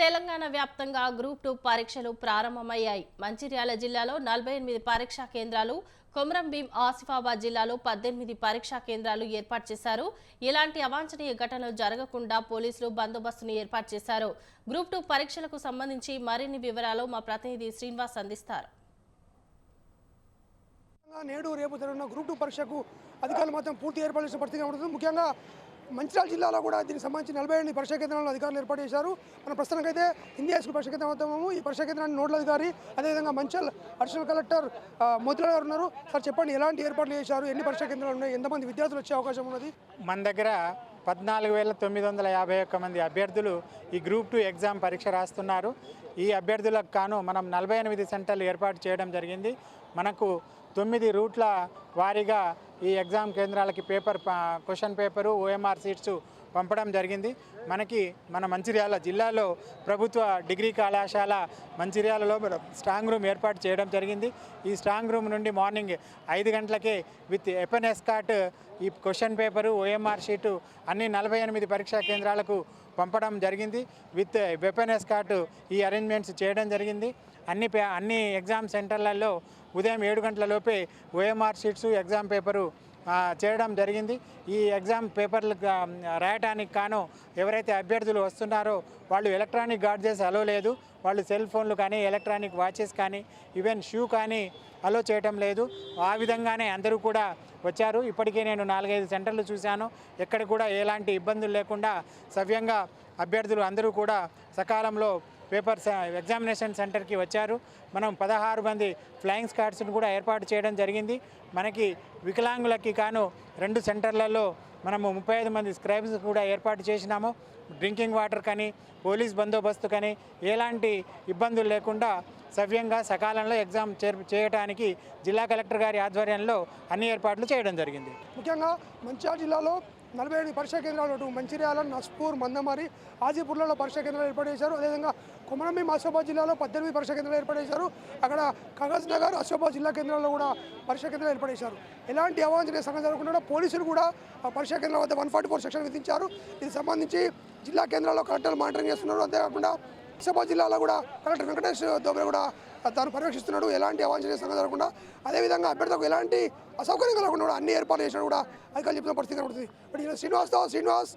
తెలంగాణ వ్యాప్తంగా group two పరీక్షలు ప్రారంభమయ్యాయి. మంచిర్యాల జిల్లాలో నలభై ఎనిమిది పరీక్షా కేంద్రాలు కొమరం భీం ఆసిఫాబాద్ జిల్లాలో పద్దెనిమిది పరీక్షా కేంద్రాలు ఏర్పాటు చేశారు. ఇలాంటి అవాంఛనీయ ఘటనలు జరగకుండా పోలీసులు బందోబస్తును ఏర్పాటు చేశారు. గ్రూప్ టూ పరీక్షలకు సంబంధించి మరిన్ని వివరాలు మా ప్రతినిధి శ్రీనివాస్ అందిస్తారు. నేడు రేపు జరగనున్న గ్రూప్ టూ పరీక్షకు అధికారులు మాత్రం పూర్తి ఏర్పాటు చేసిన పరిస్థితి ముఖ్యంగా మంచిర్యాల జిల్లాలో కూడా దీనికి సంబంధించి నలభై ఎనిమిది పరీక్షా కేంద్రాలను అధికారులు ఏర్పాటు చేశారు. మన ప్రస్తుతానికైతే హిందీ హై స్కూల్ పరీక్షా కేంద్రం వద్దాము ఈ పరీక్షా కేంద్రాన్ని నోడల్ అధికారి అదేవిధంగా మంచిల్ అడిషనల్ కలెక్టర్ మోతిలాల్ గారు ఉన్నారు. సార్ చెప్పండి ఎలాంటి ఏర్పాట్లు చేశారు? ఎన్ని పరీక్షా కేంద్రాలు ఉన్నాయి? ఎంతమంది విద్యార్థులు వచ్చే అవకాశం ఉన్నది? మన దగ్గర పద్నాలుగు వేల తొమ్మిది వందల యాభై ఒక్క మంది అభ్యర్థులు ఈ గ్రూప్ టూ ఎగ్జామ్ పరీక్ష రాస్తున్నారు. ఈ అభ్యర్థులకు కాను మనం నలభై ఎనిమిది సెంటర్లు ఏర్పాటు చేయడం జరిగింది. మనకు తొమ్మిది రూట్ల వారీగా ఈ exam కేంద్రాలకి paper question paper OMR sheets పంపడం జరిగింది. మనకి మన మంచిర్యాల జిల్లాలో ప్రభుత్వ డిగ్రీ కళాశాల మంచిర్యాలలో స్ట్రాంగ్ రూమ్ ఏర్పాటు చేయడం జరిగింది. ఈ స్ట్రాంగ్ రూమ్ నుండి మార్నింగ్ ఐదు గంటలకే విత్ ఎపన్ ఎస్కాట్ ఈ క్వశ్చన్ పేపరు ఓఎంఆర్ షీటు అన్ని నలభై ఎనిమిది పరీక్షా కేంద్రాలకు పంపడం జరిగింది. విత్ వెపన్ ఎస్కాట్ ఈ అరేంజ్మెంట్స్ చేయడం జరిగింది. అన్ని పే అన్ని ఎగ్జామ్ సెంటర్లలో ఉదయం ఏడు గంటల లోపే ఓఎంఆర్ షీట్స్ ఎగ్జామ్ పేపరు చేయడం జరిగింది. ఈ ఎగ్జామ్ పేపర్లు రాయటానికి కాను ఎవరైతే అభ్యర్థులు వస్తున్నారో వాళ్ళు ఎలక్ట్రానిక్ గాడ్జెస్ అలో లేదు. వాళ్ళు సెల్ ఫోన్లు కానీ ఎలక్ట్రానిక్ వాచెస్ కానీ ఈవెన్ షూ కానీ అలో చేయటం లేదు. ఆ విధంగానే అందరూ కూడా వచ్చారు. ఇప్పటికే నేను నాలుగైదు సెంటర్లు చూశాను. ఎక్కడ కూడా ఎలాంటి ఇబ్బందులు లేకుండా సవ్యంగా అభ్యర్థులు అందరూ కూడా సకాలంలో పేపర్ ఎగ్జామినేషన్ సెంటర్కి వచ్చారు. మనం పదహారు మంది ఫ్లయింగ్ స్కాడ్స్ను కూడా ఏర్పాటు చేయడం జరిగింది. మనకి వికలాంగులకి కాను రెండు సెంటర్లలో మనము ముప్పై ఐదు మంది స్క్రైబ్స్ కూడా ఏర్పాటు చేసినాము. డ్రింకింగ్ వాటర్ కానీ పోలీస్ బందోబస్తు కానీ ఎలాంటి ఇబ్బందులు లేకుండా సవ్యంగా సకాలంలో ఎగ్జామ్ చేర్ చేయడానికి జిల్లా కలెక్టర్ గారి ఆధ్వర్యంలో అన్ని ఏర్పాట్లు చేయడం జరిగింది. ముఖ్యంగా మంచిర్యాల జిల్లాలో నలభై ఏడు పరీక్షా కేంద్రాలు మంచిర్యాల నస్పూర్ మందమారి ఆజీపూర్లలో పరీక్షా కేంద్రాలు ఏర్పాటు చేశారు. అదేవిధంగా కుమరంబి ఆసిఫాబాద్ జిల్లాలో పద్దెనిమిది పరీక్షా కేంద్రాలు ఏర్పాటు చేశారు. అక్కడ కాగజ్ నగర్ ఆసిఫాబాద్ జిల్లా కేంద్రాల్లో కూడా పరీక్షా కేంద్రాలు ఏర్పాటు చేశారు. ఎలాంటి అవాంఛనీయ సంఘం జరగకుండా పోలీసులు కూడా ఆ పరీక్షా కేంద్రాల వద్ద వన్ ఫార్టీ ఫోర్ సెక్షన్ విధించారు. ఇది సంబంధించి జిల్లా కేంద్రాల్లో కలెక్టర్లు మానిటరింగ్ చేస్తున్నారు. అంతేకాకుండా ఆసిఫాబాద్ జిల్లాలో కూడా కలెక్టర్ వెంకటేష్ దోబే కూడా తాను పర్యవేక్షిస్తున్నాడు ఎలాంటి అవాంఛనీయ సంఘటన జరగకుండా అదేవిధంగా అభ్యర్థులకు ఎలాంటి అసౌకర్యం కలగకుండా అన్ని ఏర్పాట్లు చేసినా కూడా అధికారులు చెప్పిన పరిస్థితి కనబడుతుంది. బట్ ఇలా శ్రీనివాస్తో శ్రీనివాస్